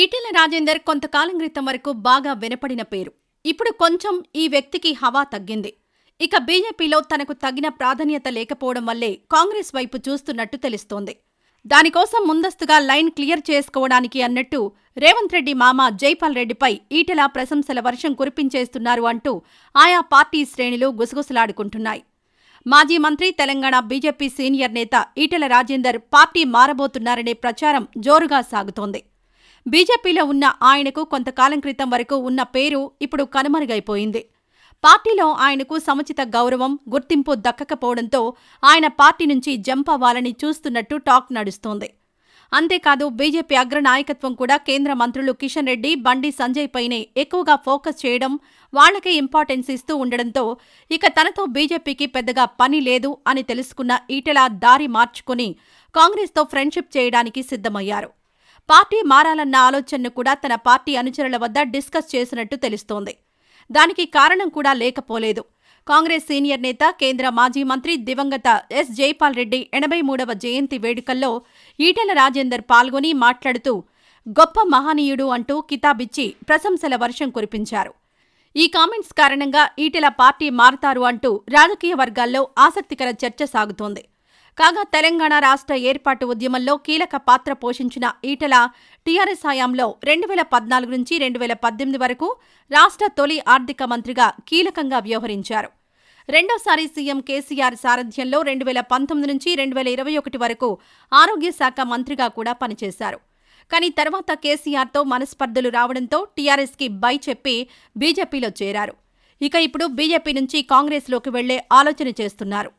ఈటెల రాజేందర్ కొంతకాలం క్రితం వరకు బాగా వినపడిన పేరు. ఇప్పుడు కొంచెం ఈ వ్యక్తికి హవా తగ్గింది. ఇక బీజేపీలో తనకు తగిన ప్రాధాన్యత లేకపోవడం వల్లే కాంగ్రెస్ వైపు చూస్తున్నట్టు తెలుస్తోంది. దానికోసం ముందస్తుగా లైన్ క్లియర్ చేసుకోవడానికి అన్నట్టు రేవంత్ రెడ్డి మామ జైపాల్ రెడ్డిపై ఈటెల ప్రశంసల వర్షం కురిపించేస్తున్నారు అంటూ ఆయా పార్టీ శ్రేణులు గుసగుసలాడుకుంటున్నాయి. మాజీ మంత్రి తెలంగాణ బీజేపీ సీనియర్ నేత ఈటెల రాజేందర్ పార్టీ మారబోతున్నారనే ప్రచారం జోరుగా సాగుతోంది. బీజేపీలో ఉన్న ఆయనకు కొంతకాలం క్రితం వరకు ఉన్న పేరు ఇప్పుడు కనుమరుగైపోయింది. పార్టీలో ఆయనకు సముచిత గౌరవం గుర్తింపు దక్కకపోవడంతో ఆయన పార్టీ నుంచి జంప్ అవ్వాలని చూస్తున్నట్టు టాక్ నడుస్తోంది. అంతేకాదు బీజేపీ అగ్ర నాయకత్వం కూడా కేంద్ర మంత్రులు కిషన్ రెడ్డి బండి సంజయ్ పైనే ఎక్కువగా ఫోకస్ చేయడం వాళ్ళకే ఇంపార్టెన్స్ ఇస్తూ ఉండడంతో ఇక తనతో బీజేపీకి పెద్దగా పని లేదు అని తెలుసుకున్న ఈటెల దారి మార్చుకుని కాంగ్రెస్తో ఫ్రెండ్షిప్ చేయడానికి సిద్ధమయ్యారు. పార్టీ మారాలన్న ఆలోచనను కూడా తన పార్టీ అనుచరుల వద్ద డిస్కస్ చేసినట్టు తెలుస్తోంది. దానికి కారణం కూడా లేకపోలేదు. కాంగ్రెస్ సీనియర్ నేత కేంద్ర మాజీ మంత్రి దివంగత ఎస్. జైపాల్ రెడ్డి ఎనభై మూడవ జయంతి వేడుకల్లో ఈటెల రాజేందర్ పాల్గొని మాట్లాడుతూ గొప్ప మహనీయుడు అంటూ కితాబిచ్చి ప్రశంసల వర్షం కురిపించారు. ఈ కామెంట్స్ కారణంగా ఈటెల పార్టీ మారతారు అంటూ రాజకీయ వర్గాల్లో ఆసక్తికర చర్చ సాగుతోంది. కాగా తెలంగాణ రాష్ట్ర ఏర్పాటు ఉద్యమంలో కీలక పాత్ర పోషించిన ఈటల టీఆర్ఎస్ హయాంలో రెండు వేల పద్నాలుగు నుంచి రెండు వేల పద్దెనిమిది వరకు రాష్ట్ర తొలి ఆర్థిక మంత్రిగా కీలకంగా వ్యవహరించారు. రెండోసారి సీఎం కేసీఆర్ సారథ్యంలో రెండు వేల పంతొమ్మిది నుంచి రెండు వేల ఇరవై ఒకటి వరకు ఆరోగ్య శాఖ మంత్రిగా కూడా పనిచేశారు. కానీ తర్వాత కేసీఆర్తో మనస్పర్ధలు రావడంతో టీఆర్ఎస్కి బై చెప్పి బీజేపీలో చేరారు. ఇక ఇప్పుడు బీజేపీ నుంచి కాంగ్రెస్లోకి వెళ్ళే ఆలోచన చేస్తున్నారు.